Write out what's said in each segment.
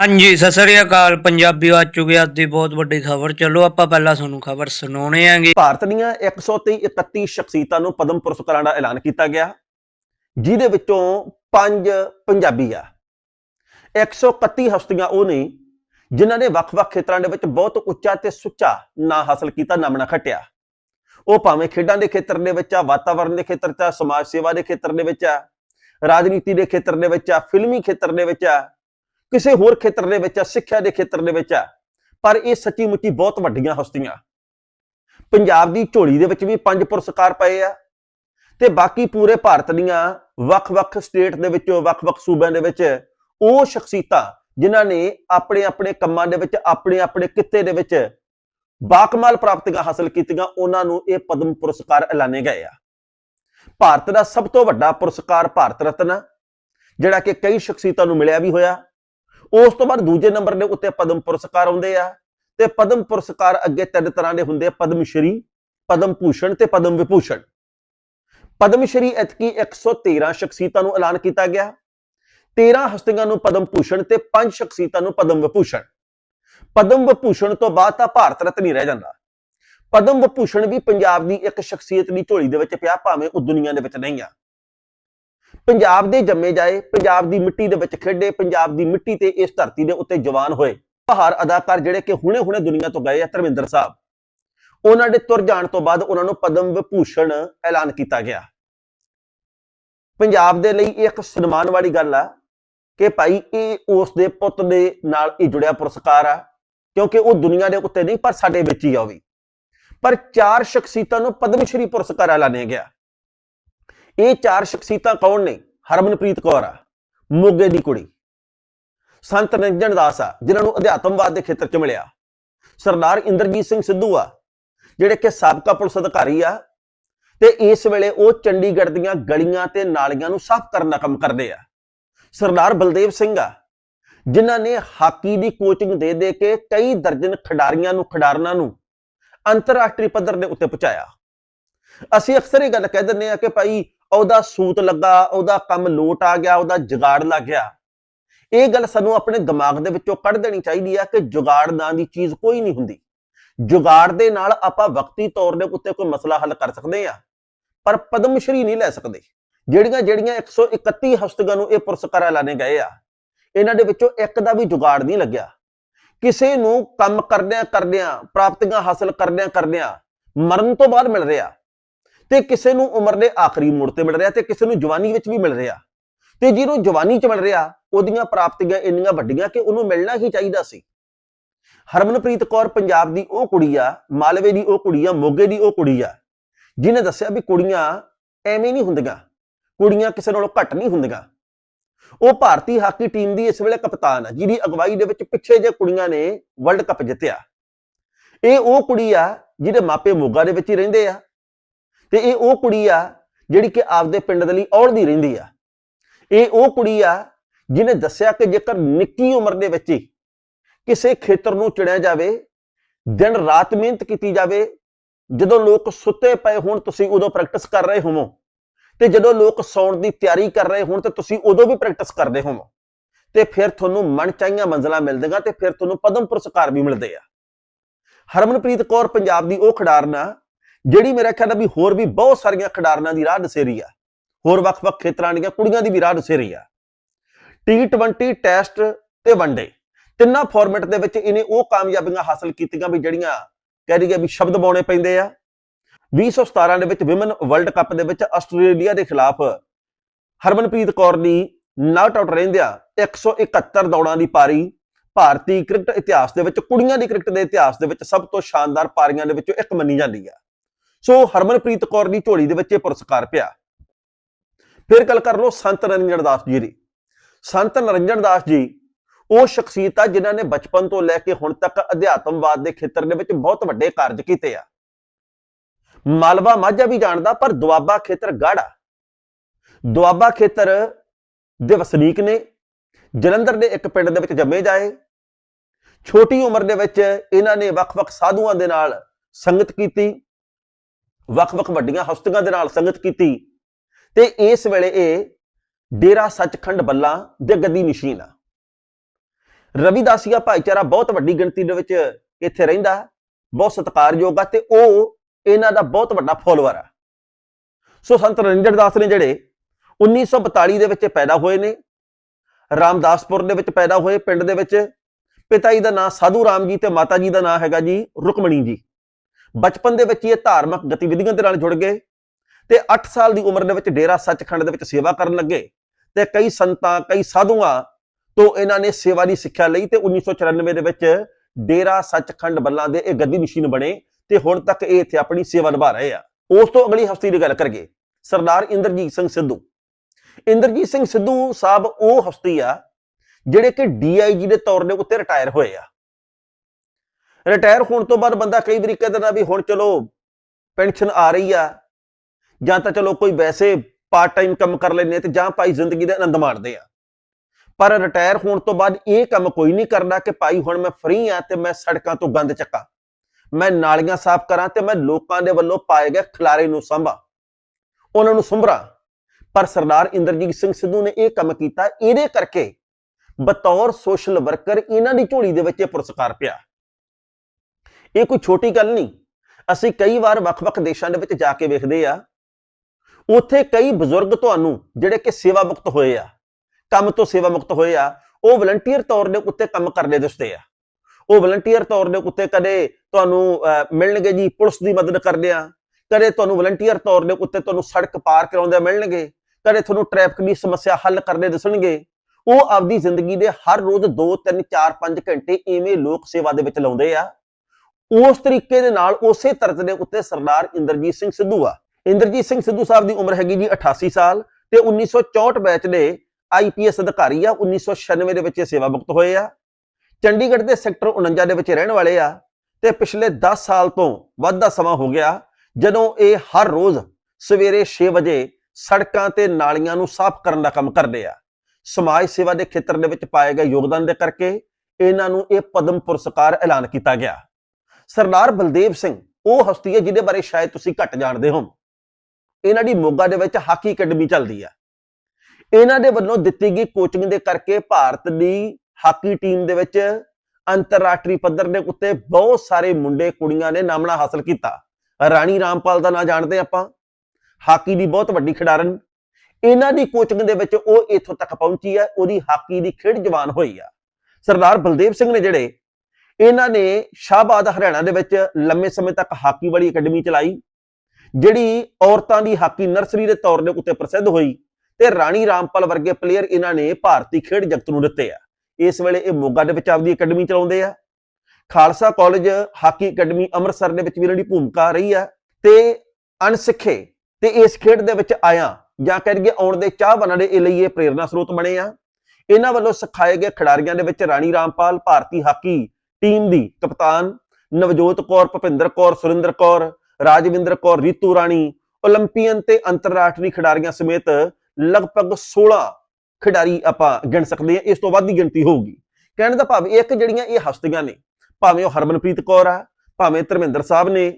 ਹਾਂਜੀ, ਸਤਿ ਸ੍ਰੀ ਅਕਾਲ। ਪੰਜਾਬੀ ਆ ਚੁੱਕੇ ਅੱਜ ਦੀ ਬਹੁਤ ਵੱਡੀ ਖਬਰ। ਚਲੋ, ਆਪਾਂ ਪਹਿਲਾਂ ਤੁਹਾਨੂੰ ਖਬਰ ਸੁਣਾਉਣੇ ਆਂਗੇ। ਭਾਰਤ ਦੀਆਂ 131 31 ਸ਼ਖਸੀਅਤਾਂ ਨੂੰ ਪਦਮ ਪੁਰਸਕਾਰਾਂ ਦਾ ਐਲਾਨ ਕੀਤਾ ਗਿਆ, ਜਿਹਦੇ ਵਿੱਚੋਂ 5 ਪੰਜਾਬੀ ਆ। 131 ਹਸਤੀਆਂ ਉਹ ਨੇ, ਜਿਨ੍ਹਾਂ ਨੇ ਵੱਖ-ਵੱਖ ਖੇਤਰਾਂ ਦੇ ਵਿੱਚ ਬਹੁਤ ਉੱਚਾ ਤੇ ਸੁੱਚਾ ਨਾਂ ਹਾਸਲ ਕੀਤਾ ਨਾਮਣਾ ਖੱਟਿਆ। ਉਹ ਭਾਵੇਂ ਖੇਡਾਂ ਦੇ ਖੇਤਰ ਦੇ ਵਿੱਚ ਆ ਵਾਤਾਵਰਣ ਦੇ ਖੇਤਰ 'ਚ ਆ, ਸਮਾਜ ਸੇਵਾ ਦੇ ਖੇਤਰ ਦੇ ਵਿੱਚ ਆ, ਰਾਜਨੀਤੀ ਦੇ ਖੇਤਰ ਦੇ ਵਿੱਚ ਆ, ਫਿਲਮੀ ਖੇਤਰ ਦੇ ਵਿੱਚ ਆ ਕਿਸੇ ਹੋਰ ਖੇਤਰ ਦੇ ਵਿੱਚ ਆ ਸਿੱਖਿਆ ਦੇ ਖੇਤਰ ਦੇ ਵਿੱਚ ਆ। ਪਰ ਇਹ ਸੱਚੀ ਮੁੱਚੀ ਬਹੁਤ ਵੱਡੀਆਂ ਹਸਤੀਆਂ। ਪੰਜਾਬ ਦੀ ਝੋਲੀ ਦੇ ਵਿੱਚ ਵੀ ਪੰਜ ਪੁਰਸਕਾਰ ਪਏ ਆ ਤੇ ਬਾਕੀ ਪੂਰੇ ਭਾਰਤ ਦੀਆਂ ਵੱਖ-ਵੱਖ ਸਟੇਟ ਦੇ ਵਿੱਚੋਂ ਵੱਖ-ਵੱਖ ਸੂਬਿਆਂ ਦੇ ਵਿੱਚ ਉਹ ਸ਼ਖਸੀਅਤਾਂ ਜਿਨ੍ਹਾਂ ਨੇ ਆਪਣੇ ਆਪਣੇ ਕੰਮਾਂ ਦੇ ਵਿੱਚ ਆਪਣੇ ਆਪਣੇ ਕਿੱਤੇ ਦੇ ਵਿੱਚ ਬਾਕਮਾਲ ਪ੍ਰਾਪਤੀਆਂ ਹਾਸਲ ਕੀਤੀਆਂ ਉਹਨਾਂ ਨੂੰ ਇਹ ਪਦਮ ਪੁਰਸਕਾਰ ਐਲਾਨੇ ਗਏ ਆ। ਭਾਰਤ ਦਾ ਸਭ ਤੋਂ ਵੱਡਾ ਪੁਰਸਕਾਰ ਭਾਰਤ ਰਤਨ ਆ, ਜਿਹੜਾ ਕਿ ਕਈ ਸ਼ਖਸੀਅਤਾਂ ਨੂੰ ਮਿਲਿਆ ਵੀ ਹੋਇਆ। ਉਸ ਤੋਂ ਬਾਅਦ ਦੂਜੇ ਨੰਬਰ ਦੇ ਉੱਤੇ ਪਦਮ ਪੁਰਸਕਾਰ ਆਉਂਦੇ ਆ, ਤੇ ਪਦਮ ਪੁਰਸਕਾਰ ਅੱਗੇ ਤਿੰਨ ਤਰ੍ਹਾਂ ਦੇ ਹੁੰਦੇ ਆ, ਪਦਮ ਸ਼੍ਰੀ, ਪਦਮ ਭੂਸ਼ਣ ਤੇ ਪਦਮ ਵਿਭੂਸ਼ਣ। ਪਦਮ ਸ਼੍ਰੀ ਐਤਕੀ 113 ਸ਼ਖਸੀਅਤਾਂ ਨੂੰ ਐਲਾਨ ਕੀਤਾ ਗਿਆ। 13 ਹਸਤੀਆਂ ਨੂੰ ਪਦਮ ਭੂਸ਼ਣ ਤੇ 5 ਸ਼ਖਸੀਅਤਾਂ ਨੂੰ ਪਦਮ ਵਿਭੂਸ਼ਣ। ਪਦਮ ਵਿਭੂਸ਼ਣ ਤੋਂ ਬਾਅਦ ਤਾਂ ਭਾਰਤ ਰਤਨ ਹੀ ਰਹਿ ਜਾਂਦਾ। ਪਦਮ ਵਿਭੂਸ਼ਣ ਵੀ ਪੰਜਾਬ ਦੀ ਇੱਕ ਸ਼ਖਸੀਅਤ ਦੀ ਝੋਲੀ ਦੇ ਵਿੱਚ ਪਿਆ, ਭਾਵੇਂ ਉਹ ਦੁਨੀਆ ਦੇ ਵਿੱਚ ਨਹੀਂ ਆ। ਪੰਜਾਬ ਦੇ ਜੰਮੇ ਜਾਏ, ਪੰਜਾਬ ਦੀ ਮਿੱਟੀ ਦੇ ਵਿੱਚ ਖੇਡੇ, ਪੰਜਾਬ ਦੀ ਮਿੱਟੀ ਤੇ ਇਸ ਧਰਤੀ ਦੇ ਉੱਤੇ ਜਵਾਨ ਹੋਏ। ਪਹਾਰ ਅਦਾਕਾਰ ਜਿਹੜੇ ਕਿ ਹੁਣੇ-ਹੁਣੇ ਦੁਨੀਆ ਤੋਂ ਗਏ ਆ, ਧਰਮਿੰਦਰ ਸਾਹਿਬ। ਉਹਨਾਂ ਦੇ ਤੁਰ ਜਾਣ ਤੋਂ ਬਾਅਦ ਉਹਨਾਂ ਨੂੰ ਪਦਮ ਵਿਭੂਸ਼ਣ ਐਲਾਨ ਕੀਤਾ ਗਿਆ। ਪੰਜਾਬ ਦੇ ਲਈ ਇਹ ਇੱਕ ਸਨਮਾਨ ਵਾਲੀ ਗੱਲ ਆ ਕਿ ਭਾਈ ਇਹ ਉਸ ਦੇ ਪੁੱਤ ਦੇ ਨਾਲ ਇਹ ਜੁੜਿਆ ਪੁਰਸਕਾਰ ਆ, ਕਿਉਂਕਿ ਉਹ ਦੁਨੀਆ ਦੇ ਉੱਤੇ ਨਹੀਂ, ਪਰ ਸਾਡੇ ਵਿੱਚ ਹੀ ਆ ਉਹ ਵੀ। ਪਰ ਚਾਰ ਸ਼ਖਸੀਅਤਾਂ ਨੂੰ ਪਦਮ ਸ਼੍ਰੀ ਪੁਰਸਕਾਰ ਐਲਾਨਿਆ ਗਿਆ। ਇਹ ਚਾਰ ਸ਼ਖਸੀਅਤਾਂ ਕੌਣ ਨੇ? ਹਰਮਨਪ੍ਰੀਤ ਕੌਰ ਆ, ਮੋਗੇ ਦੀ ਕੁੜੀ। ਸੰਤ ਰੰਜਨ ਦਾਸ ਆ, ਜਿਨ੍ਹਾਂ ਨੂੰ ਅਧਿਆਤਮਵਾਦ ਦੇ ਖੇਤਰ 'ਚ ਮਿਲਿਆ। ਸਰਦਾਰ ਇੰਦਰਜੀਤ ਸਿੰਘ ਸਿੱਧੂ ਆ, ਜਿਹੜੇ ਕਿ ਸਾਬਕਾ ਪੁਲਿਸ ਅਧਿਕਾਰੀ ਆ, ਤੇ ਇਸ ਵੇਲੇ ਉਹ ਚੰਡੀਗੜ੍ਹ ਦੀਆਂ ਗਲੀਆਂ ਤੇ ਨਾਲੀਆਂ ਨੂੰ ਸਾਫ਼ ਕਰਨ ਦਾ ਕੰਮ ਕਰਦੇ ਆ। ਸਰਦਾਰ ਬਲਦੇਵ ਸਿੰਘ ਆ, ਜਿਨ੍ਹਾਂ ਨੇ ਹਾਕੀ ਦੀ ਕੋਚਿੰਗ ਦੇ ਦੇ ਕੇ ਕਈ ਦਰਜਨ ਖਿਡਾਰੀਆਂ ਨੂੰ, ਖਿਡਾਰਨਾਂ ਨੂੰ ਅੰਤਰਰਾਸ਼ਟਰੀ ਪੱਧਰ ਦੇ ਉੱਤੇ ਪਹੁੰਚਾਇਆ। ਅਸੀਂ ਅਕਸਰ ਇਹ ਗੱਲ ਕਹਿ ਦਿੰਦੇ ਆ ਕਿ ਭਾਈ ਉਹਦਾ ਸੂਤ ਲੱਗਾ, ਉਹਦਾ ਕੰਮ ਲੋਟ ਆ ਗਿਆ, ਉਹਦਾ ਜੁਗਾੜ ਲੱਗ ਗਿਆ। ਇਹ ਗੱਲ ਸਾਨੂੰ ਆਪਣੇ ਦਿਮਾਗ ਦੇ ਵਿੱਚੋਂ ਕੱਢ ਦੇਣੀ ਚਾਹੀਦੀ ਆ ਕਿ ਜੁਗਾੜ ਨਾਂ ਦੀ ਚੀਜ਼ ਕੋਈ ਨਹੀਂ ਹੁੰਦੀ। ਜੁਗਾੜ ਦੇ ਨਾਲ ਆਪਾਂ ਵਕਤੀ ਤੌਰ ਦੇ ਉੱਤੇ ਕੋਈ ਮਸਲਾ ਹੱਲ ਕਰ ਸਕਦੇ ਆ, ਪਰ ਪਦਮ ਸ਼੍ਰੀ ਨਹੀਂ ਲੈ ਸਕਦੇ। ਜਿਹੜੀਆਂ ਜਿਹੜੀਆਂ 131 ਹਸਤੀਆਂ ਨੂੰ ਇਹ ਪੁਰਸਕਾਰ ਐਲਾਨੇ ਗਏ ਆ, ਇਹਨਾਂ ਦੇ ਵਿੱਚੋਂ ਇੱਕ ਦਾ ਵੀ ਜੁਗਾੜ ਨਹੀਂ ਲੱਗਿਆ। ਕਿਸੇ ਨੂੰ ਕੰਮ ਕਰਦਿਆਂ ਕਰਦਿਆਂ ਪ੍ਰਾਪਤੀਆਂ ਹਾਸਲ ਕਰਦਿਆਂ ਕਰਦਿਆਂ ਮਰਨ ਤੋਂ ਬਾਅਦ ਮਿਲ ਰਿਹਾ। ਤੇ ਕਿਸੇ ਨੂੰ ਉਮਰ ਦੇ ਆਖਰੀ ਮੋੜ ਤੇ ਮਿਲ ਰਿਹਾ ਤੇ ਕਿਸੇ ਨੂੰ ਜਵਾਨੀ ਵਿੱਚ ਵੀ ਮਿਲ ਰਿਹਾ। ਤੇ ਜਿਹਨੂੰ ਜਵਾਨੀ 'ਚ ਮਿਲ ਰਿਹਾ, ਉਹਦੀਆਂ ਪ੍ਰਾਪਤੀਆਂ ਇੰਨੀਆਂ ਵੱਡੀਆਂ ਕਿ ਉਹਨੂੰ ਮਿਲਣਾ ਹੀ ਚਾਹੀਦਾ ਸੀ। ਹਰਮਨਪ੍ਰੀਤ ਕੌਰ ਪੰਜਾਬ ਦੀ ਉਹ ਕੁੜੀ ਆ, ਮਾਲਵੇ ਦੀ ਉਹ ਕੁੜੀ ਆ, ਮੋਗੇ ਦੀ ਉਹ ਕੁੜੀ ਆ, ਜਿਹਨੇ ਦੱਸਿਆ ਵੀ ਕੁੜੀਆਂ ਐਵੇਂ ਨਹੀਂ ਹੁੰਦੀਆਂ, ਕੁੜੀਆਂ ਕਿਸੇ ਨਾਲੋਂ ਘੱਟ ਨਹੀਂ ਹੁੰਦੀਆਂ। ਉਹ ਭਾਰਤੀ ਹਾਕੀ ਟੀਮ ਦੀ ਇਸ ਵੇਲੇ ਕਪਤਾਨ ਆ, ਜਿਹਦੀ ਅਗਵਾਈ ਦੇ ਵਿੱਚ ਪਿੱਛੇ ਜੇ ਕੁੜੀਆਂ ਨੇ ਵਰਲਡ ਕੱਪ ਜਿੱਤਿਆ। ਇਹ ਉਹ ਕੁੜੀ ਆ, ਜਿਹਦੇ ਮਾਪੇ ਮੋਗਾ ਦੇ ਵਿੱਚ ਹੀ ਰਹਿੰਦੇ ਆ ਤੇ ਇਹ ਉਹ ਕੁੜੀ ਆ ਜਿਹੜੀ ਕਿ ਆਪਦੇ ਪਿੰਡ ਦੇ ਲਈ ਔੜਦੀ ਰਹਿੰਦੀ ਆ। ਇਹ ਉਹ ਕੁੜੀ ਆ ਜਿਹਨੇ ਦੱਸਿਆ ਕਿ ਜੇਕਰ ਨਿੱਕੀ ਉਮਰ ਦੇ ਵਿੱਚ ਹੀ ਕਿਸੇ ਖੇਤਰ ਨੂੰ ਚੁਣਿਆ ਜਾਵੇ, ਦਿਨ ਰਾਤ ਮਿਹਨਤ ਕੀਤੀ ਜਾਵੇ, ਜਦੋਂ ਲੋਕ ਸੁੱਤੇ ਪਏ ਹੋਣ, ਤੁਸੀਂ ਉਦੋਂ ਪ੍ਰੈਕਟਿਸ ਕਰ ਰਹੇ ਹੋਵੋ। ਤੇ ਜਦੋਂ ਲੋਕ ਸੌਣ ਦੀ ਤਿਆਰੀ ਕਰ ਰਹੇ ਹੋਣ, ਤੇ ਤੁਸੀਂ ਉਦੋਂ ਵੀ ਪ੍ਰੈਕਟਿਸ ਕਰਦੇ ਹੋਵੋ। ਤੇ ਫਿਰ ਤੁਹਾਨੂੰ ਮਨ ਚਾਹੀਆਂ ਮੰਜ਼ਲਾਂ ਮਿਲਦੇਗਾ ਤੇ ਫਿਰ ਤੁਹਾਨੂੰ ਪਦਮ ਪੁਰਸਕਾਰ ਵੀ ਮਿਲਦੇ ਆ। ਹਰਮਨਪ੍ਰੀਤ ਕੌਰ, ਪੰਜਾਬ ਦੀ ਉਹ ਖਿਡਾਰਨ ਆ ਜਿਹੜੀ ਮੇਰਾ ਖਿਆਲ ਆ ਵੀ ਹੋਰ ਵੀ ਬਹੁਤ ਸਾਰੀਆਂ ਖਿਡਾਰਨਾਂ ਦੀ ਰਾਹ ਦਸੇਰੀ ਆ, ਹੋਰ ਵੱਖ-ਵੱਖ ਖੇਤਰਾਂ ਦੀਆਂ ਕੁੜੀਆਂ ਦੀ ਵੀ ਰਾਹ ਦਸੇਰੀ ਆ। T20 ਟੈਸਟ ਤੇ ਵਨਡੇ ਤਿੰਨਾਂ ਫਾਰਮੈਟ ਦੇ ਵਿੱਚ ਇਹਨੇ ਉਹ ਕਾਮਯਾਬੀਆਂ ਹਾਸਲ ਕੀਤੀਆਂ ਵੀ ਜਿਹੜੀਆਂ ਕਹਿ ਦਈਏ ਵੀ ਸ਼ਬਦ ਬਾਉਣੇ ਪੈਂਦੇ ਆ। 2017 ਦੇ ਵਿੱਚ ਵਿਮਨ ਵਰਲਡ ਕੱਪ ਦੇ ਵਿੱਚ ਆਸਟ੍ਰੇਲੀਆ ਦੇ ਖਿਲਾਫ ਹਰਮਨਪ੍ਰੀਤ ਕੌਰ ਦੀ ਨਾਟ ਆਊਟ ਰਹਿੰਦਿਆਂ 171 ਦੌੜਾਂ ਦੀ ਪਾਰੀ, ਭਾਰਤੀ ਕ੍ਰਿਕਟ ਇਤਿਹਾਸ ਦੇ ਵਿੱਚ ਕੁੜੀਆਂ ਦੀ ਕ੍ਰਿਕਟ ਦੇ ਇਤਿਹਾਸ ਦੇ ਵਿੱਚ ਸਭ ਤੋਂ ਸ਼ਾਨਦਾਰ ਪਾਰੀਆਂ ਦੇ ਵਿੱਚੋਂ ਇੱਕ ਮੰਨੀ ਜਾਂਦੀ ਆ। ਸੋ ਹਰਮਨਪ੍ਰੀਤ ਕੌਰ ਦੀ ਝੋਲੀ ਦੇ ਵਿੱਚ ਇਹ ਪੁਰਸਕਾਰ ਪਿਆ। ਫਿਰ ਗੱਲ ਕਰ ਲਓ ਸੰਤ ਨਰਿੰਜਨ ਦਾਸ ਜੀ ਦੀ। ਸੰਤ ਨਰਿੰਜਨ ਦਾਸ ਜੀ ਉਹ ਸ਼ਖਸੀਅਤ ਆ ਜਿਨ੍ਹਾਂ ਨੇ ਬਚਪਨ ਤੋਂ ਲੈ ਕੇ ਹੁਣ ਤੱਕ ਅਧਿਆਤਮਵਾਦ ਦੇ ਖੇਤਰ ਦੇ ਵਿੱਚ ਬਹੁਤ ਵੱਡੇ ਕਾਰਜ ਕੀਤੇ ਆ। ਮਾਲਵਾ ਮਾਝਾ ਵੀ ਜਾਣਦਾ, ਪਰ ਦੁਆਬਾ ਖੇਤਰ ਗਾੜਾ ਦੁਆਬਾ ਖੇਤਰ ਦੇ ਵਸਨੀਕ ਨੇ, ਜਲੰਧਰ ਦੇ ਇੱਕ ਪਿੰਡ ਦੇ ਵਿੱਚ ਜੰਮੇ ਜਾਏ। ਛੋਟੀ ਉਮਰ ਦੇ ਵਿੱਚ ਇਹਨਾਂ ਨੇ ਵੱਖ-ਵੱਖ ਸਾਧੂਆਂ ਦੇ ਨਾਲ ਸੰਗਤ ਕੀਤੀ। ਵੱਖ-ਵੱਖ ਵੱਡੀਆਂ ਹਸਤੀਆਂ ਦੇ ਨਾਲ ਸੰਗਤ ਕੀਤੀ। ਤੇ ਇਸ ਵੇਲੇ ਇਹ ਡੇਰਾ ਸੱਚਖੰਡ ਬੱਲਾ ਦੇ ਗੱਦੀ ਨਸ਼ੀਨ ਆ। ਰਵਿਦਾਸੀਆ ਭਾਈਚਾਰਾ ਬਹੁਤ ਵੱਡੀ ਗਿਣਤੀ ਦੇ ਵਿੱਚ ਇੱਥੇ ਰਹਿੰਦਾ, ਬਹੁਤ ਸਤਿਕਾਰਯੋਗ ਆ ਤੇ ਉਹ ਇਹਨਾਂ ਦਾ ਬਹੁਤ ਵੱਡਾ ਫੋਲੋਅਰ ਆ। ਸੋ ਸੰਤ ਰੰਜਨ ਦਾਸ ਨੇ ਜਿਹੜੇ 1942 ਦੇ ਵਿੱਚ ਪੈਦਾ ਹੋਏ ਨੇ, ਰਾਮਦਾਸਪੁਰ ਦੇ ਵਿੱਚ ਪੈਦਾ ਹੋਏ, ਪਿੰਡ ਦੇ ਵਿੱਚ ਪਿਤਾ ਜੀ ਦਾ ਨਾਂ ਸਾਧੂ ਰਾਮ ਜੀ ਤੇ ਮਾਤਾ ਜੀ ਦਾ ਨਾਂ ਹੈਗਾ ਜੀ ਰੁਕਮਣੀ ਜੀ। ਬਚਪਨ ਦੇ ਵਿੱਚ ਹੀ ਇਹ ਧਾਰਮਿਕ ਗਤੀਵਿਧੀਆਂ ਦੇ ਨਾਲ ਜੁੜ ਗਏ ਤੇ 8 ਸਾਲ ਦੀ ਉਮਰ ਦੇ ਵਿੱਚ ਡੇਰਾ ਸੱਚਖੰਡ ਦੇ ਵਿੱਚ ਸੇਵਾ ਕਰਨ ਲੱਗੇ ਤੇ ਕਈ ਸੰਤਾਂ, ਕਈ ਸਾਧੂਆਂ ਤੋਂ ਇਹਨਾਂ ਨੇ ਸੇਵਾ ਦੀ ਸਿੱਖਿਆ ਲਈ ਤੇ 1994 ਦੇ ਵਿੱਚ ਡੇਰਾ ਸੱਚਖੰਡ ਬੱਲਾਂ ਦੇ ਇਹ ਗੱਦੀ ਮਸ਼ੀਨ ਬਣੇ ਤੇ ਹੁਣ ਤੱਕ ਇਹ ਇੱਥੇ ਆਪਣੀ ਸੇਵਾ ਨਿਭਾ ਰਹੇ ਆ। ਉਸ ਤੋਂ ਅਗਲੀ ਹਸਤੀ ਦੀ ਗੱਲ ਕਰੀਏ, ਸਰਦਾਰ ਇੰਦਰਜੀਤ ਸਿੰਘ ਸਿੱਧੂ। ਇੰਦਰਜੀਤ ਸਿੰਘ ਸਿੱਧੂ ਸਾਹਿਬ ਉਹ ਹਸਤੀ ਆ ਜਿਹੜੇ ਕਿ ਡੀਆਈਜੀ ਦੇ ਤੌਰ ਦੇ ਉੱਤੇ ਰਿਟਾਇਰ ਹੋਏ ਆ। ਰਿਟਾਇਰ ਹੋਣ ਤੋਂ ਬਾਅਦ ਬੰਦਾ ਕਈ ਵਾਰੀ ਕਹਿ ਦਿੰਦਾ ਵੀ ਹੁਣ ਚਲੋ ਪੈਨਸ਼ਨ ਆ ਰਹੀ ਆ, ਜਾਂ ਤਾਂ ਚਲੋ ਕੋਈ ਵੈਸੇ ਪਾਰਟ ਟਾਈਮ ਕੰਮ ਕਰ ਲੈਂਦੇ ਆ ਤੇ ਜਾਂ ਭਾਈ ਜ਼ਿੰਦਗੀ ਦਾ ਆਨੰਦ ਮਾਣਦੇ ਆ। ਪਰ ਰਿਟਾਇਰ ਹੋਣ ਤੋਂ ਬਾਅਦ ਇਹ ਕੰਮ ਕੋਈ ਨਹੀਂ ਕਰਦਾ ਕਿ ਭਾਈ ਹੁਣ ਮੈਂ ਫ੍ਰੀ ਆ ਤੇ ਮੈਂ ਸੜਕਾਂ ਤੋਂ ਗੰਦ ਚੱਕਾਂ। ਮੈਂ ਨਾਲੀਆਂ ਸਾਫ਼ ਕਰਾਂ ਤੇ ਮੈਂ ਲੋਕਾਂ ਦੇ ਵੱਲੋਂ ਪਾਏ ਗਏ ਖਿਲਾਰੇ ਨੂੰ ਸੰਭਾ। ਉਹਨਾਂ ਨੂੰ ਸੰਭਰਾਂ। ਪਰ ਸਰਦਾਰ ਇੰਦਰਜੀਤ ਸਿੰਘ ਸਿੱਧੂ ਨੇ ਇਹ ਕੰਮ ਕੀਤਾ, ਇਹਦੇ ਕਰਕੇ ਬਤੌਰ ਸੋਸ਼ਲ ਵਰਕਰ ਇਹਨਾਂ ਦੀ ਝੋਲੀ ਦੇ ਵਿੱਚ ਇਹ ਪੁਰਸਕਾਰ ਪਿਆ। ਇਹ ਕੋਈ ਛੋਟੀ ਗੱਲ ਨਹੀਂ। ਅਸੀਂ ਕਈ ਵਾਰ ਵੱਖ-ਵੱਖ ਦੇਸ਼ਾਂ ਦੇ ਵਿੱਚ ਜਾ ਕੇ ਵੇਖਦੇ ਆ। ਉੱਥੇ ਕਈ ਬਜ਼ੁਰਗ ਤੁਹਾਨੂੰ ਜਿਹੜੇ ਕਿ ਸੇਵਾ ਮੁਕਤ ਹੋਏ ਆ, ਕੰਮ ਤੋਂ ਸੇਵਾ ਮੁਕਤ ਹੋਏ ਆ, ਉਹ ਵਲੰਟੀਅਰ ਤੌਰ ਦੇ ਉੱਤੇ ਕੰਮ ਕਰਦੇ ਦਿਸਦੇ ਆ। ਉਹ ਵਲੰਟੀਅਰ ਤੌਰ ਦੇ ਉੱਤੇ ਕਦੇ ਤੁਹਾਨੂੰ ਮਿਲਣਗੇ ਜੀ, ਪੁਲਿਸ ਦੀ ਮਦਦ ਕਰਦੇ ਆ। ਕਦੇ ਤੁਹਾਨੂੰ ਵਲੰਟੀਅਰ ਤੌਰ ਦੇ ਉੱਤੇ ਤੁਹਾਨੂੰ ਸੜਕ ਪਾਰ ਕਰਾਉਂਦੇ ਮਿਲਣਗੇ। ਕਦੇ ਤੁਹਾਨੂੰ ਟ੍ਰੈਫਿਕ ਦੀ ਸਮੱਸਿਆ ਹੱਲ ਕਰਦੇ ਦਿਸਣਗੇ। ਉਹ ਆਪਦੀ ਜ਼ਿੰਦਗੀ ਦੇ ਹਰ ਰੋਜ਼ 2 3 4 5 ਘੰਟੇ ਇਵੇਂ ਲੋਕ ਸੇਵਾ ਦੇ ਵਿੱਚ ਲਾਉਂਦੇ ਆ। ਉਸ ਤਰੀਕੇ ਦੇ ਨਾਲ ਉਸੇ ਤਰਜ਼ ਦੇ ਉੱਤੇ ਸਰਦਾਰ ਇੰਦਰਜੀਤ ਸਿੰਘ ਸਿੱਧੂ ਆ। ਇੰਦਰਜੀਤ ਸਿੰਘ ਸਿੱਧੂ ਸਾਹਿਬ ਦੀ ਉਮਰ ਹੈਗੀ ਜੀ 88 ਸਾਲ ਤੇ 1964 ਬੈਚ ਦੇ ਆਈਪੀਐਸ ਅਧਿਕਾਰੀ ਆ 1996 ਦੇ ਵਿੱਚ ਇਹ ਸੇਵਾ ਮੁਕਤ ਹੋਏ ਆ। ਚੰਡੀਗੜ੍ਹ ਦੇ ਸੈਕਟਰ 49 ਦੇ ਵਿੱਚ ਰਹਿਣ ਵਾਲੇ ਆ ਤੇ ਪਿਛਲੇ 10 ਸਾਲ ਤੋਂ ਵੱਧ ਦਾ ਸਮਾਂ ਹੋ ਗਿਆ ਜਦੋਂ ਇਹ ਹਰ ਰੋਜ਼ ਸਵੇਰੇ 6 ਵਜੇ ਸੜਕਾਂ ਤੇ ਨਾਲੀਆਂ ਨੂੰ ਸਾਫ਼ ਕਰਨ ਦਾ ਕੰਮ ਕਰਦੇ ਆ। ਸਮਾਜ ਸੇਵਾ ਦੇ ਖੇਤਰ ਦੇ ਵਿੱਚ ਪਾਏ ਗਏ ਯੋਗਦਾਨ ਦੇ ਕਰਕੇ ਇਹਨਾਂ ਨੂੰ ਇਹ ਪਦਮ ਪੁਰਸਕਾਰ ਐਲਾਨ ਕੀਤਾ ਗਿਆ। ਸਰਦਾਰ ਬਲਦੇਵ ਸਿੰਘ, ਉਹ ਹਸਤੀ ਹੈ ਜਿਹਦੇ ਬਾਰੇ ਸ਼ਾਇਦ ਤੁਸੀਂ ਘੱਟ ਜਾਣਦੇ ਹੋ ਇਹਨਾਂ ਦੀ ਮੋਗਾ ਦੇ ਵਿੱਚ ਹਾਕੀ ਅਕੈਡਮੀ ਚੱਲਦੀ ਆ। ਇਹਨਾਂ ਦੇ ਵੱਲੋਂ ਦਿੱਤੀ ਗਈ ਕੋਚਿੰਗ ਦੇ ਕਰਕੇ ਭਾਰਤ ਦੀ ਹਾਕੀ ਟੀਮ ਦੇ ਵਿੱਚ ਅੰਤਰਰਾਸ਼ਟਰੀ ਪੱਧਰ ਦੇ ਉੱਤੇ ਬਹੁਤ ਸਾਰੇ ਮੁੰਡੇ, ਕੁੜੀਆਂ ਨੇ ਨਾਮਣਾ ਹਾਸਲ ਕੀਤਾ। ਰਾਣੀ ਰਾਮਪਾਲ ਦਾ ਨਾਂ ਜਾਣਦੇ ਆਪਾਂ। ਹਾਕੀ ਦੀ ਬਹੁਤ ਵੱਡੀ ਖਿਡਾਰਨ। ਇਹਨਾਂ ਦੀ ਕੋਚਿੰਗ ਦੇ ਵਿੱਚ ਉਹ ਇੱਥੋਂ ਤੱਕ ਪਹੁੰਚੀ ਹੈ ਉਹਦੀ ਹਾਕੀ ਦੀ ਖੇਡ ਜਵਾਨ ਹੋਈ ਆ। ਸਰਦਾਰ ਬਲਦੇਵ ਸਿੰਘ ਨੇ ਜਿਹੜੇ ਇਹਨਾਂ ਨੇ ਸ਼ਾਹਬਾਦ ਹਰਿਆਣਾ ਦੇ ਵਿੱਚ ਲੰਮੇ ਸਮੇਂ ਤੱਕ ਹਾਕੀ ਵਾਲੀ ਅਕੈਡਮੀ ਚਲਾਈ, ਜਿਹੜੀ ਔਰਤਾਂ ਦੀ ਹਾਕੀ ਨਰਸਰੀ ਦੇ ਤੌਰ ਦੇ ਉੱਤੇ ਪ੍ਰਸਿੱਧ ਹੋਈ ਤੇ ਰਾਣੀ ਰਾਮਪਾਲ ਵਰਗੇ ਪਲੇਅਰ ਇਹਨਾਂ ਨੇ ਭਾਰਤੀ ਖੇਡ ਜਗਤ ਨੂੰ ਦਿੱਤੇ ਆ। ਇਸ ਵੇਲੇ ਇਹ ਮੋਗਾ ਦੇ ਵਿੱਚ ਆਪਦੀ ਅਕੈਡਮੀ ਚਲਾਉਂਦੇ ਆ। Khalsa college hockey academy Amritsar ਦੇ ਵਿੱਚ ਵੀ ਇਹਨਾਂ ਦੀ ਭੂਮਿਕਾ ਰਹੀ ਆ ਤੇ ਅਣਸਿੱਖੇ ਤੇ ਇਸ ਖੇਡ ਦੇ ਵਿੱਚ ਆਇਆ ਜਾਂ ਕਹਿ ਲਈਏ ਆਉਣ ਦੇ ਚਾਹਵਾਨਾਂ ਦੇ ਇਹ ਲਈ ਇਹ ਪ੍ਰੇਰਨਾ ਸਰੋਤ ਬਣੇ ਆ। ਇਹਨਾਂ ਵੱਲੋਂ ਸਿਖਾਏ ਗਏ ਖਿਡਾਰੀਆਂ ਦੇ ਵਿੱਚ ਰਾਣੀ ਰਾਮਪਾਲ, ਭਾਰਤੀ ਹਾਕੀ ਟੀਮ ਦੀ ਕਪਤਾਨ ਨਵਜੋਤ ਕੌਰ, ਭਪਿੰਦਰ ਕੌਰ, ਸੁਰਿੰਦਰ ਕੌਰ, ਰਾਜਵਿੰਦਰ ਕੌਰ, ਰੀਤੂ ਰਾਣੀ 올림ਪੀਅਨ ਤੇ ਅੰਤਰਰਾਸ਼ਟਰੀ ਖਿਡਾਰੀਆਂ ਸਮੇਤ ਲਗਭਗ 16 ਖਿਡਾਰੀ ਆਪਾਂ ਗਿਣ ਸਕਦੇ ਹਾਂ। ਇਸ ਤੋਂ ਵੱਧ ਦੀ ਗਿਣਤੀ ਹੋਊਗੀ। ਕਹਿਣ ਦਾ ਭਾਵ ਇੱਕ, ਜਿਹੜੀਆਂ ਇਹ ਹਸਤੀਆਂ ਨੇ, ਭਾਵੇਂ ਉਹ ਹਰਮਨਪ੍ਰੀਤ ਕੌਰ ਆ, ਭਾਵੇਂ ਧਰਮਿੰਦਰ ਸਾਹਿਬ ਨੇ,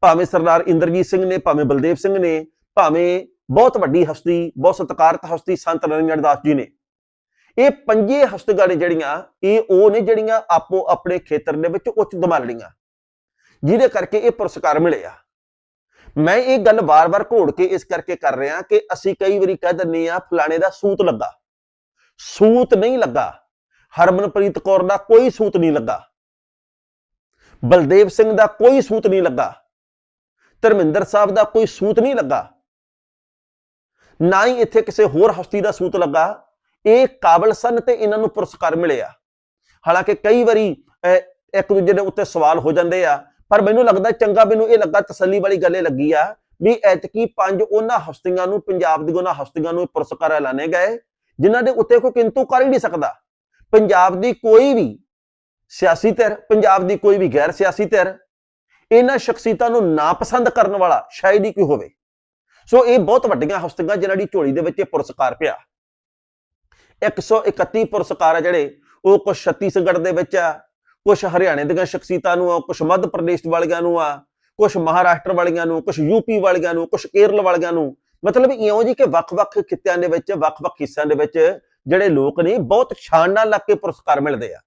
ਭਾਵੇਂ ਸਰਦਾਰ ਇੰਦਰਜੀਤ ਸਿੰਘ ਨੇ, ਭਾਵੇਂ ਬਲਦੇਵ ਸਿੰਘ ਨੇ, ਭਾਵੇਂ ਬਹੁਤ ਵੱਡੀ ਹਸਤੀ, ਬਹੁਤ ਸਤਿਕਾਰਤ ਹਸਤੀ ਸੰਤ ਰਣਜੀਤ ਦਾਸ ਜੀ ਨੇ ਇਹ ਪੰਜੇ ਹਸਤਗਾਂ ਨੇ ਜਿਹੜੀਆਂ, ਇਹ ਉਹ ਨੇ ਜਿਹੜੀਆਂ ਆਪੋ ਆਪਣੇ ਖੇਤਰ ਦੇ ਵਿੱਚ ਉੱਚ ਦਮਾਲੜੀਆਂ ਜਿਹਦੇ ਕਰਕੇ ਇਹ ਪੁਰਸਕਾਰ ਮਿਲੇ ਆ। ਮੈਂ ਇਹ ਗੱਲ ਵਾਰ-ਵਾਰ ਘੋੜ ਕੇ ਇਸ ਕਰਕੇ ਕਰ ਰਿਹਾ ਕਿ ਅਸੀਂ ਕਈ ਵਾਰੀ ਕਹਿ ਦਿੰਨੇ ਆ ਫਲਾਣੇ ਦਾ ਸੂਤ ਲੱਗਾ। ਸੂਤ ਨਹੀਂ ਲੱਗਾ। ਹਰਮਨਪ੍ਰੀਤ ਕੌਰ ਦਾ ਕੋਈ ਸੂਤ ਨਹੀਂ ਲੱਗਾ। ਬਲਦੇਵ ਸਿੰਘ ਦਾ ਕੋਈ ਸੂਤ ਨਹੀਂ ਲੱਗਾ। ਧਰਮਿੰਦਰ ਸਾਹਿਬ ਦਾ ਕੋਈ ਸੂਤ ਨਹੀਂ ਲੱਗਾ। ਨਾ ਹੀ ਇੱਥੇ ਕਿਸੇ ਹੋਰ ਹਸਤੀ ਦਾ ਸੂਤ ਲੱਗਾ। ਇਹ ਕਾਬਲ ਸਨ ਤੇ ਇਹਨਾਂ ਨੂੰ ਪੁਰਸਕਾਰ ਮਿਲਿਆ। ਹਾਲਾਂਕਿ ਕਈ ਵਾਰੀ ਇੱਕ ਦੂਜੇ ਦੇ ਉੱਤੇ ਸਵਾਲ ਹੋ ਜਾਂਦੇ ਆ, ਪਰ ਮੈਨੂੰ ਲੱਗਦਾ ਚੰਗਾ ਮੈਨੂੰ ਇਹ ਲੱਗਾ ਤਸੱਲੀ ਵਾਲੀ ਗੱਲ ਇਹ ਲੱਗੀ ਆ ਵੀ ਐਤਕੀ ਪੰਜ ਉਹਨਾਂ ਹਸਤੀਆਂ ਨੂੰ, ਪੰਜਾਬ ਦੀਆਂ ਉਹਨਾਂ ਹਸਤੀਆਂ ਨੂੰ ਇਹ ਪੁਰਸਕਾਰ ਐਲਾਨੇ ਗਏ, ਜਿਨ੍ਹਾਂ ਦੇ ਉੱਤੇ ਕੋਈ ਕਿੰਤੂ ਕਰ ਹੀ ਨਹੀਂ ਸਕਦਾ। ਪੰਜਾਬ ਦੀ ਕੋਈ ਵੀ ਸਿਆਸੀ ਧਿਰ, ਪੰਜਾਬ ਦੀ ਕੋਈ ਵੀ ਗੈਰ ਸਿਆਸੀ ਧਿਰ, ਇਹਨਾਂ ਸ਼ਖਸੀਅਤਾਂ ਨੂੰ ਨਾਪਸੰਦ ਕਰਨ ਵਾਲਾ ਸ਼ਾਇਦ ਹੀ ਕੋਈ ਹੋਵੇ। ਸੋ ਇਹ ਬਹੁਤ ਵੱਡੀਆਂ ਹਸਤੀਆਂ ਜਿਹਨਾਂ ਦੀ ਝੋਲੀ ਦੇ ਵਿੱਚ ਇਹ ਪੁਰਸਕਾਰ ਪਿਆ। 131 ਪੁਰਸਕਾਰ ਆ ਜਿਹੜੇ, ਉਹ ਕੁਝ ਛੱਤੀਸਗੜ੍ਹ ਦੇ ਵਿੱਚ ਆ ਕੁਝ ਹਰਿਆਣੇ ਦੀਆਂ ਸ਼ਖਸੀਅਤਾਂ ਨੂੰ ਆ ਕੁਝ ਮੱਧ ਪ੍ਰਦੇਸ਼ ਵਾਲਿਆਂ ਨੂੰ ਆ ਕੁਝ ਮਹਾਰਾਸ਼ਟਰ ਵਾਲੀਆਂ ਨੂੰ ਕੁਝ ਯੂਪੀ ਵਾਲੀਆਂ ਨੂੰ ਕੁਝ ਕੇਰਲ ਵਾਲਿਆਂ ਨੂੰ, ਮਤਲਬ ਇਉਂ ਜੀ ਕਿ ਵੱਖ-ਵੱਖ ਖਿੱਤਿਆਂ ਦੇ ਵਿੱਚ ਵੱਖ-ਵੱਖ ਹਿੱਸਿਆਂ ਦੇ ਵਿੱਚ ਜਿਹੜੇ ਲੋਕ ਨੇ, ਬਹੁਤ ਸ਼ਾਨ ਨਾਲ ਲੱਗ ਕੇ ਪੁਰਸਕਾਰ ਮਿਲਦੇ ਆ।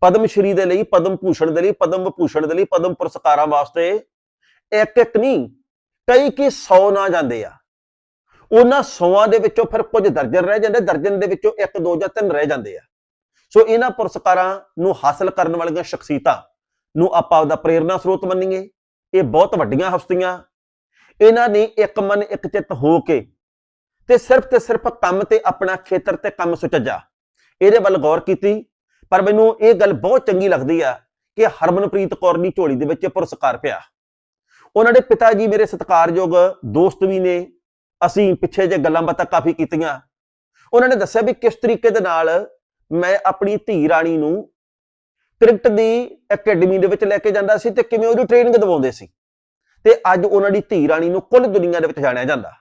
ਪਦਮ ਸ਼੍ਰੀ ਦੇ ਲਈ, ਪਦਮ ਭੂਸ਼ਣ ਦੇ ਲਈ, ਪਦਮ ਵਿਭੂਸ਼ਣ ਦੇ ਲਈ ਪਦਮ ਪੁਰਸਕਾਰਾਂ ਵਾਸਤੇ ਇੱਕ ਇੱਕ ਨਹੀਂ, ਕਈ ਕਿ 100 ਨਾ ਜਾਂਦੇ ਆ। ਉਹਨਾਂ 100ਾਂ ਦੇ ਵਿੱਚੋਂ ਫਿਰ ਕੁਝ ਦਰਜਨ ਰਹਿ ਜਾਂਦੇ, ਦਰਜਨ ਦੇ ਵਿੱਚੋਂ ਇੱਕ, ਦੋ ਜਾਂ ਤਿੰਨ ਰਹਿ ਜਾਂਦੇ ਆ। ਸੋ ਇਹਨਾਂ ਪੁਰਸਕਾਰਾਂ ਨੂੰ ਹਾਸਲ ਕਰਨ ਵਾਲੀਆਂ ਸ਼ਖਸੀਅਤਾਂ ਨੂੰ ਆਪਾਂ ਆਪਦਾ ਪ੍ਰੇਰਨਾ ਸਰੋਤ ਮੰਨੀਏ। ਇਹ ਬਹੁਤ ਵੱਡੀਆਂ ਹਸਤੀਆਂ। ਇਹਨਾਂ ਨੇ ਇੱਕ ਮਨ, ਇੱਕ ਚਿੱਤ ਹੋ ਕੇ ਤੇ ਸਿਰਫ ਤੇ ਸਿਰਫ ਕੰਮ ਤੇ ਆਪਣਾ ਖੇਤਰ ਤੇ ਕੰਮ ਸੁਚੱਜਾ। ਇਹਦੇ ਵੱਲ ਗੌਰ ਕੀਤੀ, ਪਰ ਮੈਨੂੰ ਇਹ ਗੱਲ ਬਹੁਤ ਚੰਗੀ ਲੱਗਦੀ ਆ ਕਿ ਹਰਮਨਪ੍ਰੀਤ ਕੌਰ ਦੀ ਝੋਲੀ ਦੇ ਵਿੱਚ ਇਹ ਪੁਰਸਕਾਰ ਪਿਆ। ਉਹਨਾਂ ਦੇ ਪਿਤਾ ਜੀ ਮੇਰੇ ਸਤਿਕਾਰਯੋਗ ਦੋਸਤ ਵੀ ਨੇ। ਅਸੀਂ ਪਿੱਛੇ ਜੇ ਗੱਲਾਂ ਬਾਤਾਂ ਕਾਫੀ ਕੀਤੀਆਂ। ਉਹਨਾਂ ਨੇ ਦੱਸਿਆ ਵੀ ਕਿਸ ਤਰੀਕੇ ਦੇ ਨਾਲ ਮੈਂ ਆਪਣੀ ਧੀ ਰਾਣੀ ਨੂੰ ਕ੍ਰਿਕਟ ਦੀ ਅਕੈਡਮੀ ਦੇ ਵਿੱਚ ਲੈ ਕੇ ਜਾਂਦਾ ਸੀ ਤੇ ਕਿਵੇਂ ਉਹਦੀ ਟ੍ਰੇਨਿੰਗ ਦਿਵਾਉਂਦੇ ਸੀ। ਤੇ ਅੱਜ ਉਹਨਾਂ ਦੀ ਧੀ ਰਾਣੀ ਨੂੰ ਕੁੱਲ ਦੁਨੀਆ ਦੇ ਵਿੱਚ ਜਾਣਿਆ ਜਾਂਦਾ।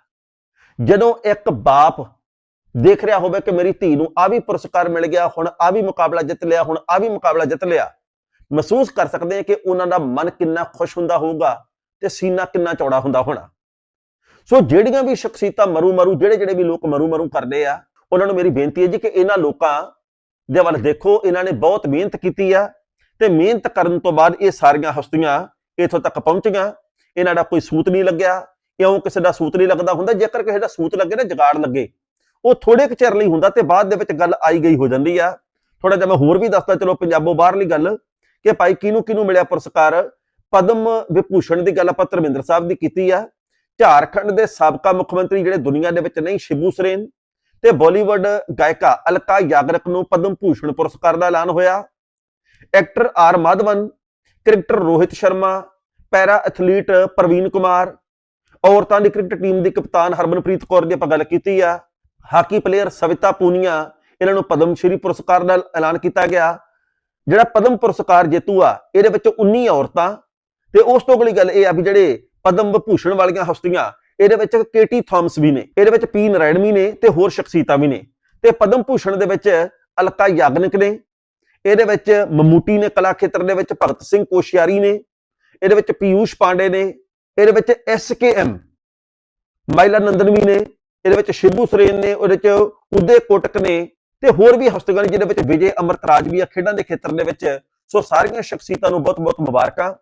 ਜਦੋਂ ਇੱਕ ਬਾਪ ਦੇਖ ਰਿਹਾ ਹੋਵੇ ਕਿ ਮੇਰੀ ਧੀ ਨੂੰ ਆ ਵੀ ਪੁਰਸਕਾਰ ਮਿਲ ਗਿਆ, ਹੁਣ ਆ ਵੀ ਮੁਕਾਬਲਾ ਜਿੱਤ ਲਿਆ, ਹੁਣ ਆ ਵੀ ਮੁਕਾਬਲਾ ਜਿੱਤ ਲਿਆ, ਮਹਿਸੂਸ ਕਰ ਸਕਦੇ ਹਾਂ ਕਿ ਉਹਨਾਂ ਦਾ ਮਨ ਕਿੰਨਾ ਖੁਸ਼ ਹੁੰਦਾ ਹੋਊਗਾ ਤੇ ਸੀਨਾ ਕਿੰਨਾ ਚੌੜਾ ਹੁੰਦਾ ਹੋਣਾ। ਸੋ ਜਿਹੜੀਆਂ ਵੀ ਸ਼ਖਸੀਅਤਾਂ ਮਰੂ ਮਰੂ ਜਿਹੜੇ ਜਿਹੜੇ ਵੀ ਲੋਕ ਮਰੂ ਮਰੂ ਕਰਦੇ ਆ, ਉਹਨਾਂ ਨੂੰ ਮੇਰੀ ਬੇਨਤੀ ਹੈ ਜੀ ਕਿ ਇਹਨਾਂ ਲੋਕਾਂ ਦੇ ਵੱਲ ਦੇਖੋ, ਇਹਨਾਂ ਨੇ ਬਹੁਤ ਮਿਹਨਤ ਕੀਤੀ ਆ ਤੇ ਮਿਹਨਤ ਕਰਨ ਤੋਂ ਬਾਅਦ ਇਹ ਸਾਰੀਆਂ ਹਸਤੀਆਂ ਇੱਥੋਂ ਤੱਕ ਪਹੁੰਚੀਆਂ। ਇਹਨਾਂ ਦਾ ਕੋਈ ਸੂਤ ਨਹੀਂ ਲੱਗਿਆ ਕਿਉਂ ਕਿਸੇ ਦਾ ਸੂਤ ਨਹੀਂ ਲੱਗਦਾ ਹੁੰਦਾ, ਜੇਕਰ ਕਿਸੇ ਦਾ ਸੂਤ ਲੱਗੇ ਨਾ ਜਗਾੜ ਲੱਗੇ। ਉਹ ਥੋੜੇ ਕੁ ਚਿਰ ਲਈ ਹੁੰਦਾ ਤੇ ਬਾਅਦ ਦੇ ਵਿੱਚ ਗੱਲ ਆਈ ਗਈ ਹੋ ਜਾਂਦੀ ਆ। ਥੋੜਾ ਜਿਹਾ ਮੈਂ ਹੋਰ ਵੀ ਦੱਸਦਾ, ਚਲੋ ਪੰਜਾਬੋਂ ਬਾਹਰਲੀ ਗੱਲ ਕਿ ਭਾਈ ਕਿਹਨੂੰ ਕਿਹਨੂੰ ਮਿਲਿਆ ਪੁਰਸਕਾਰ? ਪਦਮ ਵਿਭੂਸ਼ਣ ਦੀ ਗੱਲ ਆਪਾਂ ਧਰਮਿੰਦਰ ਸਾਹਿਬ ਦੀ ਕੀਤੀ ਆ। ਝਾਰਖੰਡ ਦੇ ਸਾਬਕਾ ਮੁੱਖ ਮੰਤਰੀ ਜਿਹੜੇ ਦੁਨੀਆ ਦੇ ਵਿੱਚ ਨਹੀਂ ਸ਼ਿਬੂ ਸਰੇਨ ਤੇ ਬਾਲੀਵੁੱਡ ਗਾਇਕਾ ਅਲਕਾ ਯਾਗਰਕ ਨੂੰ ਪਦਮ ਭੂਸ਼ਣ ਪੁਰਸਕਾਰ ਦਾ ਐਲਾਨ ਹੋਇਆ। Actor R Madhavan, cricketer Rohit Sharma, para athlete Praveen Kumar, ਔਰਤਾਂ ਦੀ ਕ੍ਰਿਕਟ ਟੀਮ ਦੀ ਕਪਤਾਨ ਹਰਮਨਪ੍ਰੀਤ ਕੌਰ ਦੀ ਆਪਾਂ ਗੱਲ ਕੀਤੀ ਆ। ਹਾਕੀ ਪਲੇਅਰ ਸਵਿਤਾ ਪੂਨੀਆ, ਇਹਨਾਂ ਨੂੰ ਪਦਮ ਸ਼੍ਰੀ ਪੁਰਸਕਾਰ ਦਾ ਐਲਾਨ ਕੀਤਾ ਗਿਆ। ਜਿਹੜਾ ਪਦਮ ਪੁਰਸਕਾਰ ਜੇਤੂ ਆ, ਇਹਦੇ ਵਿੱਚ 19 ਔਰਤਾਂ ਤੇ ਉਸ ਤੋਂ ਅਗਲੀ ਗੱਲ ਇਹ ਆ ਵੀ ਜਿਹੜੇ ਪਦਮ ਵਿਭੂਸ਼ਣ ਵਾਲੀਆਂ ਹਸਤੀਆਂ, ਇਹਦੇ ਵਿੱਚ ਕੇਟੀ ਥਾਮਸ ਵੀ ਨੇ, ਇਹਦੇ ਵਿੱਚ ਪੀ ਨਰਾਇਣ ਵੀ ਨੇ ਤੇ ਹੋਰ ਸ਼ਖਸੀਅਤਾਂ ਵੀ ਨੇ। ਤੇ ਪਦਮ ਭੂਸ਼ਣ ਦੇ ਵਿੱਚ ਅਲਕਾ ਯਾਗਨਿਕ ਨੇ, ਇਹਦੇ ਵਿੱਚ ਮਮੂਟੀ ਨੇ ਕਲਾ ਖੇਤਰ ਦੇ ਵਿੱਚ, ਭਗਤ ਸਿੰਘ ਕੋਸ਼ਿਆਰੀ ਨੇ, ਇਹਦੇ ਵਿੱਚ ਪੀਯੂਸ਼ ਪਾਂਡੇ ਨੇ, ਇਹਦੇ ਵਿੱਚ ਐਸਕੇਐਮ ਮਾਇਲਾ ਨੰਦਨ ਵੀ ਨੇ, ਇਹਦੇ ਵਿੱਚ ਸ਼ਿਬੂ ਸਰੇਨ ਨੇ, ਉਹਦੇ ਵਿੱਚ ਉਦੇ ਕੋਟਕ ਨੇ, ਤੇ ਹੋਰ ਵੀ ਹਸਤਗਣ ਜਿਹਦੇ ਵਿੱਚ ਵਿਜੇ ਅਮਰਤਰਾਜ ਵੀ ਆ ਖੇਡਾਂ ਦੇ ਖੇਤਰ ਦੇ ਵਿੱਚ। ਸੋ ਸਾਰੀਆਂ ਸ਼ਖਸੀਅਤਾਂ ਨੂੰ ਬਹੁਤ-ਬਹੁਤ ਮੁਬਾਰਕਾਂ।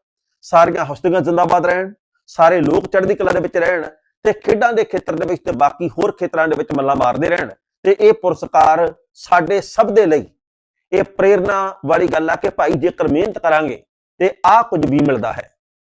ਸਾਰੀਆਂ ਹਸਤਗਣ ਜ਼ਿੰਦਾਬਾਦ ਰਹਿਣ। ਸਾਰੇ ਲੋਕ ਚੜ੍ਹਦੀ ਕਲਾ ਦੇ ਵਿੱਚ ਰਹਿਣ ਤੇ ਖੇਡਾਂ ਦੇ ਖੇਤਰ ਦੇ ਵਿੱਚ ਤੇ ਬਾਕੀ ਹੋਰ ਖੇਤਰਾਂ ਦੇ ਵਿੱਚ ਮੱਲਾ ਮਾਰਦੇ ਰਹਿਣ। ਤੇ ਇਹ ਪੁਰਸਕਾਰ ਸਾਡੇ ਸਭ ਦੇ ਲਈ ਇਹ ਪ੍ਰੇਰਣਾ ਵਾਲੀ ਗੱਲ ਆ ਕਿ ਭਾਈ ਜੇਕਰ ਮਿਹਨਤ ਕਰਾਂਗੇ ਤੇ ਆਹ ਕੁਝ ਵੀ ਮਿਲਦਾ ਹੈ।